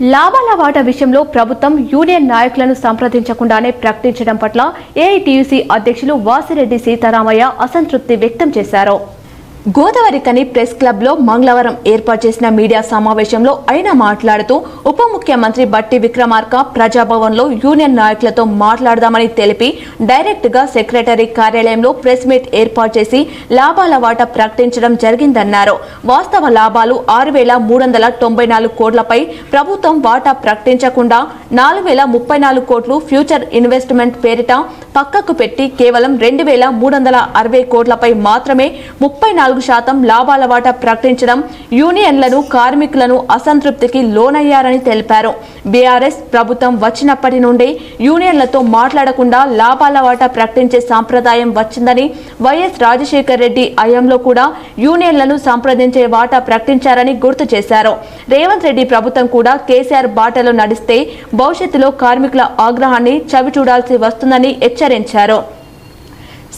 లాభాల వాటా విషయంలో ప్రభుత్వం యూనియన్ నాయకులను సంప్రదించకుండానే ప్రకటించడం పట్ల ఏఐటీయూసీ అధ్యక్షులు వాసిరెడ్డి సీతారామయ్య అసంతృప్తి వ్యక్తం చేశారు. గోదావరి కని ప్రెస్ క్లబ్లో మంగళవారం ఏర్పాటు చేసిన మీడియా సమావేశంలో ఆయన మాట్లాడుతూ ఉప ముఖ్యమంత్రి బట్టి విక్రమార్క ప్రజాభవన్లో యూనియన్ నాయకులతో మాట్లాడదామని తెలిపి డైరెక్ట్గా సెక్రటరీ కార్యాలయంలో ప్రెస్ మీట్ ఏర్పాటు చేసి లాభాల వాటా ప్రకటించడం జరిగిందన్నారు. వాస్తవ లాభాలు ఆరు వేల మూడు వందల తొంభై నాలుగు కోట్లపై ప్రభుత్వం వాటా ప్రకటించకుండా నాలుగు వేల ముప్పై నాలుగు కోట్లు ఫ్యూచర్ ఇన్వెస్ట్మెంట్ పేరిట పక్కకు పెట్టి కేవలం రెండు వేల మూడు వందల అరవై కోట్లపై మాత్రమే ముప్పై నాలుగు శాతం లాభాల వాటా ప్రకటించడం యూనియన్లను కార్మికులను అసంతృప్తికి లోనయ్యారని తెలిపారు. బీఆర్ఎస్ ప్రభుత్వం వచ్చినప్పటి నుండి యూనియన్లతో మాట్లాడకుండా లాభాల వాటా ప్రకటించే సాంప్రదాయం వచ్చిందని వైఎస్ రాజశేఖర్ రెడ్డి హయాంలో కూడా యూనియన్లను సంప్రదించే వాటా ప్రకటించారని గుర్తు చేశారు. రేవంత్ రెడ్డి ప్రభుత్వం కూడా కేసీఆర్ బాటలో నడిస్తే భవిష్యత్తులో కార్మికుల ఆగ్రహాన్ని చవిచూడాల్సి వస్తుందని హెచ్చరించారు.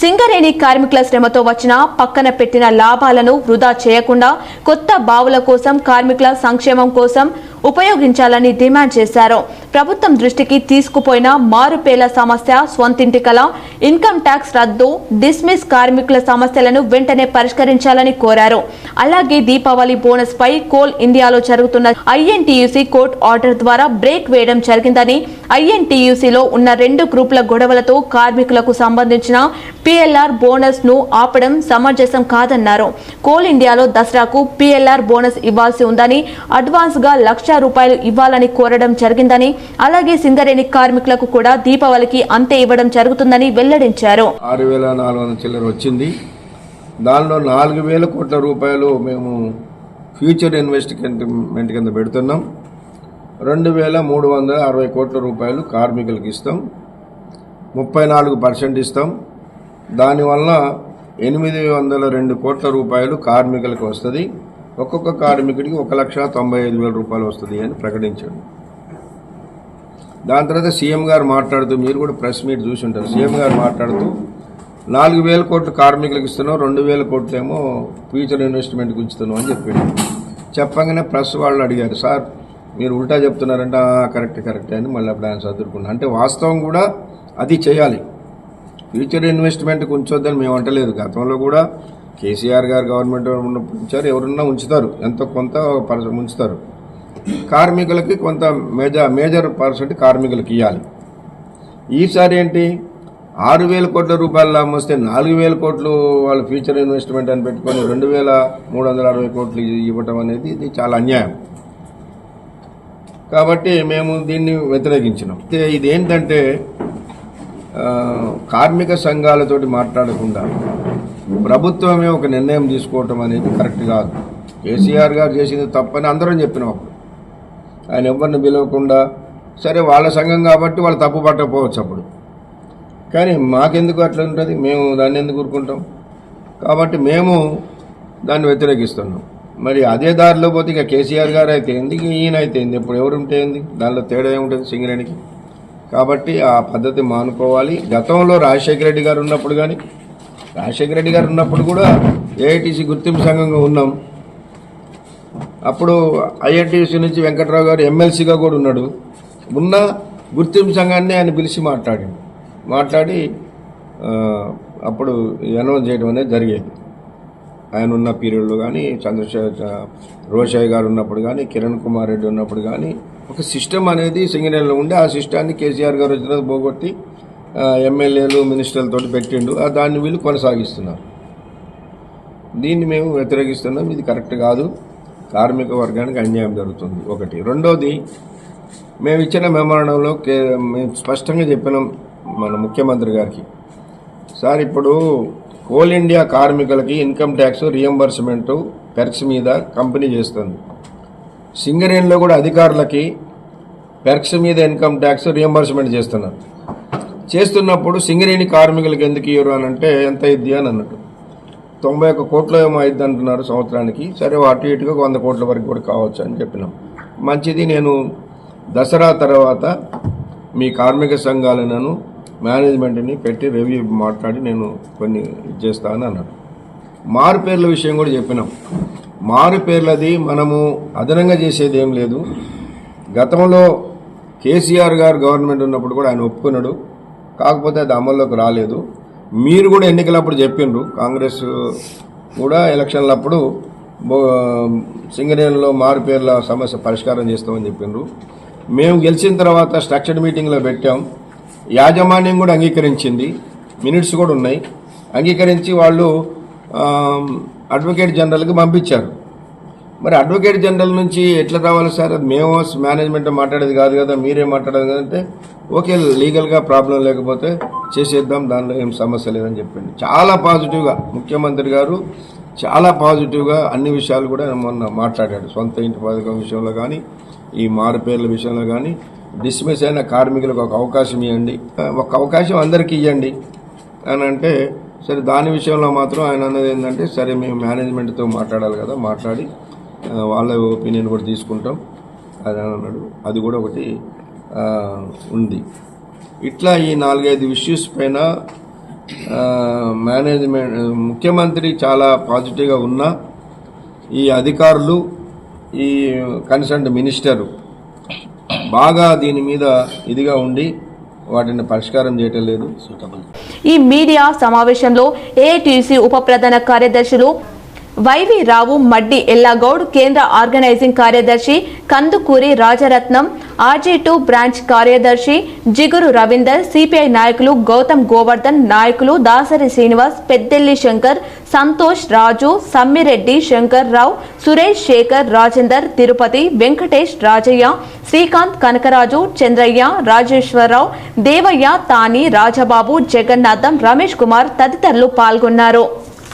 సింగరేణి కార్మికుల శ్రమతో వచ్చిన పక్కన పెట్టిన లాభాలను వృధా చేయకుండా కొత్త బావుల కోసం కార్మికుల సంక్షేమం కోసం ఉపయోగించాలని డిమాండ్ చేశారు. ప్రభుత్వం దృష్టికి తీసుకుపోయిన మారుపేల సమస్య స్వంతింటి కల ఇన్కమ్ ట్యాక్స్ రద్దు డిస్మిస్ కార్మికుల సమస్యలను వెంటనే పరిష్కరించాలని కోరారు. అలాగే దీపావళి బోనస్ పై కోల్ ఇండియాలో జరుగుతున్న ఐఎన్టీయూసీ కోర్టు ఆర్డర్ ద్వారా బ్రేక్ వేయడం జరిగిందని ఐఎన్టీయూసీలో ఉన్న రెండు గ్రూపుల గొడవలతో కార్మికులకు సంబంధించిన పిఎల్ఆర్ బోనస్ను ఆపడం సమంజసం కాదన్నారు. కోల్ ఇండియాలో దసరాకు పిఎల్ఆర్ బోనస్ ఇవ్వాల్సి ఉందని అడ్వాన్స్గా లక్ష రూపాయలు ఇవ్వాలని కోరడం జరిగిందని అలాగే సింగరేణి కార్మికులకు కూడా దీపావళికి అంతే ఇవ్వడం జరుగుతుందని వెల్లడించారు. ఆరు వేల నాలుగు వందల చిల్లర వచ్చింది. దానిలో నాలుగు వేల కోట్ల రూపాయలు మేము ఫ్యూచర్ ఇన్వెస్ట్మెంట్ కింద పెడుతున్నాం. రెండు వేల మూడు వందల అరవై కోట్ల రూపాయలు కార్మికులకు ఇస్తాం. ముప్పై నాలుగు పర్సెంట్ ఇస్తాం. దానివల్ల ఎనిమిది వందల రెండు కోట్ల రూపాయలు కార్మికులకు వస్తుంది. ఒక్కొక్క కార్మికుడికి ఒక లక్ష తొంభై ఐదు వేల రూపాయలు వస్తుంది అని ప్రకటించాడు. దాని తర్వాత సీఎం గారు మాట్లాడుతూ మీరు కూడా ప్రెస్ మీట్ చూసి ఉంటారు. సీఎం గారు మాట్లాడుతూ నాలుగు వేల కోట్లు కార్మికులకు ఇస్తున్నాం రెండు వేల కోట్లు ఏమో ఫ్యూచర్ ఇన్వెస్ట్మెంట్కి ఉంచుతున్నాం అని చెప్పాడు. చెప్పగానే ప్రెస్ వాళ్ళు అడిగారు సార్ మీరు ఉల్టా చెప్తున్నారంటే "ఆ, కరెక్ట్ కరెక్ట్ అని మళ్ళీ అప్పుడు ఆయన చదువుకున్నాను అంటే వాస్తవం కూడా అది చేయాలి. ఫ్యూచర్ ఇన్వెస్ట్మెంట్కి ఉంచొద్దని మేము అంటలేదు. గతంలో కూడా కేసీఆర్ గారు గవర్నమెంట్ ఉన్నప్పుడు ఉంచారు ఎవరున్నా ఉంచుతారు. ఎంతో కొంత పర్సెంట్ ఉంచుతారు. కార్మికులకి కొంత మేజర్ మేజర్ పర్సెంట్ కార్మికులకి ఇవ్వాలి ఈసారి ఏంటి? ఆరు వేల కోట్ల రూపాయలు లాభం వస్తే నాలుగు వేల కోట్లు వాళ్ళు ఫ్యూచర్ ఇన్వెస్ట్మెంట్ అని పెట్టుకొని రెండు వేల మూడు వందల అరవై కోట్లు ఇవ్వటం అనేది ఇది చాలా అన్యాయం. కాబట్టి మేము దీన్ని వ్యతిరేకించినాం. అయితే ఇదేంటంటే కార్మిక సంఘాలతోటి మాట్లాడకుండా ప్రభుత్వమే ఒక నిర్ణయం తీసుకోవటం అనేది కరెక్ట్ కాదు. కేసీఆర్ గారు చేసింది తప్పని అందరం చెప్పినాం అప్పుడు. ఆయన ఎవరిని పిలవకుండా సరే వాళ్ళ సంఘం కాబట్టి వాళ్ళు తప్పు పట్టకపోవచ్చు అప్పుడు. కానీ మాకెందుకు అట్లా ఉంటుంది? మేము దాన్ని ఎందుకు కూరుకుంటాం కాబట్టి మేము దాన్ని వ్యతిరేకిస్తున్నాం. మరి అదే దారిలో పోతే ఇక కేసీఆర్ గారు అయితే ఏంది ఈయన అయితే ఏంది? ఇప్పుడు ఎవరు ఉంటే ఏంది? దానిలో తేడా ఏముంటుంది సింగరేణికి? కాబట్టి ఆ పద్ధతి మానుకోవాలి. గతంలో రాజశేఖర రెడ్డి గారు ఉన్నప్పుడు కానీ రాజశేఖర రెడ్డి గారు ఉన్నప్పుడు కూడా ఏఐటీసీ గుర్తింపు సంఘంగా ఉన్నాం. అప్పుడు ఐఐటీసీ నుంచి వెంకట్రావు గారు ఎమ్మెల్సీగా కూడా ఉన్నాడు. ఉన్న గుర్తింపు సంఘాన్ని ఆయన పిలిచి మాట్లాడిండు. మాట్లాడి అప్పుడు అనౌన్స్ చేయడం అనేది జరిగేది. ఆయన ఉన్న పీరియడ్లో కానీ చంద్రశేఖర్ రోషయ్య గారు ఉన్నప్పుడు కానీ కిరణ్ కుమార్ రెడ్డి ఉన్నప్పుడు కానీ ఒక సిస్టమ్ అనేది సింగరేణిలో ఉండి ఆ సిస్టాన్ని కేసీఆర్ గారు వచ్చిన పోగొట్టి ఎమ్మెల్యేలు మినిస్టర్లతో పెట్టిండు. ఆ దాన్ని వీళ్ళు కొనసాగిస్తున్నారు. దీన్ని మేము వ్యతిరేకిస్తున్నాం. ఇది కరెక్ట్ కాదు. కార్మిక వర్గానికి అన్యాయం జరుగుతుంది. ఒకటి. రెండోది మేము ఇచ్చిన మెమరణంలో మేము స్పష్టంగా చెప్పినాం మన ముఖ్యమంత్రి గారికి. సార్ ఇప్పుడు కోల్ ఇండియా కార్మికులకి ఇన్కమ్ ట్యాక్స్ రియంబర్స్మెంటు పెర్క్స్ మీద కంపెనీ చేస్తుంది. సింగరేణిలో కూడా అధికారులకి పెర్క్స్ మీద ఇన్కమ్ ట్యాక్స్ రియంబర్స్మెంట్ చేస్తున్నారు. చేస్తున్నప్పుడు సింగరేణి కార్మికులకు ఎందుకు ఇవ్వరు అని అంటే ఎంత ఇద్ది అని అన్నట్టు. తొంభై ఒక్క కోట్లు ఏమో అయింది అంటున్నారు సంవత్సరానికి. సరే అటు ఇటుగా వంద కోట్ల వరకు కూడా కావచ్చు అని చెప్పినాం. మంచిది నేను దసరా తర్వాత మీ కార్మిక సంఘాలను మేనేజ్మెంట్ని పెట్టి రివ్యూ మాట్లాడి నేను కొన్ని చేస్తాను అన్నాడు. మారు పేర్ల విషయం కూడా చెప్పినాం. మారు పేర్లది మనము అదనంగా చేసేది ఏం లేదు. గతంలో కేసీఆర్ గారు గవర్నమెంట్ ఉన్నప్పుడు కూడా ఆయన ఒప్పుకున్నాడు. కాకపోతే అది అమల్లోకి రాలేదు. మీరు కూడా ఎన్నికలప్పుడు చెప్పిండ్రు. కాంగ్రెస్ కూడా ఎలక్షన్లప్పుడు సింగరేణిలో మారు పేర్ల సమస్య పరిష్కారం చేస్తామని చెప్పిండ్రు. మేము గెలిచిన తర్వాత స్ట్రక్చర్డ్ మీటింగ్లో పెట్టాం. యాజమాన్యం కూడా అంగీకరించింది. మినిట్స్ కూడా ఉన్నాయి. అంగీకరించి వాళ్ళు అడ్వకేట్ జనరల్కి పంపించారు. మరి అడ్వకేట్ జనరల్ నుంచి ఎట్లా రావాలి సార్? అది మేము మేనేజ్మెంట్ మాట్లాడేది కాదు కదా మీరే మాట్లాడేది కదా అంటే ఓకే లీగల్గా ప్రాబ్లం లేకపోతే చేసేద్దాం దానిలో ఏం సమస్య లేదని చెప్పండి. చాలా పాజిటివ్గా ముఖ్యమంత్రి గారు చాలా పాజిటివ్గా అన్ని విషయాలు కూడా మొన్న మాట్లాడాడు. సొంత ఇంటి పథకం విషయంలో కానీ ఈ మారుపేర్ల విషయంలో కానీ డిస్మిస్ అయిన కార్మికులకు ఒక అవకాశం ఇవ్వండి. ఒక అవకాశం అందరికీ ఇవ్వండి. అని అంటే సరే దాని విషయంలో మాత్రం ఆయన అన్నది ఏంటంటే సరే మేము మేనేజ్మెంట్తో మాట్లాడాలి కదా మాట్లాడి వాళ్ళ ఒపీనియన్ కూడా తీసుకుంటాం. అది అని అన్నాడు. అది కూడా ఒకటి ఉంది. ఇట్లా ఈ నాలుగైదు ఇష్యూస్ పైన మేనేజ్మెంట్ ముఖ్యమంత్రి చాలా పాజిటివ్గా ఉన్నా ఈ అధికారులు ఈ కన్సర్న్ మినిస్టరు బాగా దీని మీద ఇదిగా ఉండి వాటిని పరిష్కారం చేయటం లేదు. ఈ మీడియా సమావేశంలో ఏటీసీ ఉప ప్రధాన కార్యదర్శులు వైవి రావు మడ్డి ఎల్లాగౌడ్ కేంద్ర ఆర్గనైజింగ్ కార్యదర్శి Kandukuri Rajaratnam RG two branch కార్యదర్శి జిగురు రవీందర్ సిపిఐ నాయకులు గౌతమ్ గోవర్ధన్ నాయకులు దాసరి శ్రీనివాస్ పెద్దెల్లి శంకర్ సంతోష్ రాజు సమ్మిరెడ్డి శంకర్ రావు సురేష్ శేఖర్ రాజేందర్ తిరుపతి వెంకటేష్ రాజయ్య శ్రీకాంత్ కనకరాజు చంద్రయ్య రాజేశ్వరరావు దేవయ్య తాని రాజబాబు జగన్నాథం రమేష్ కుమార్ తదితరులు పాల్గొన్నారు.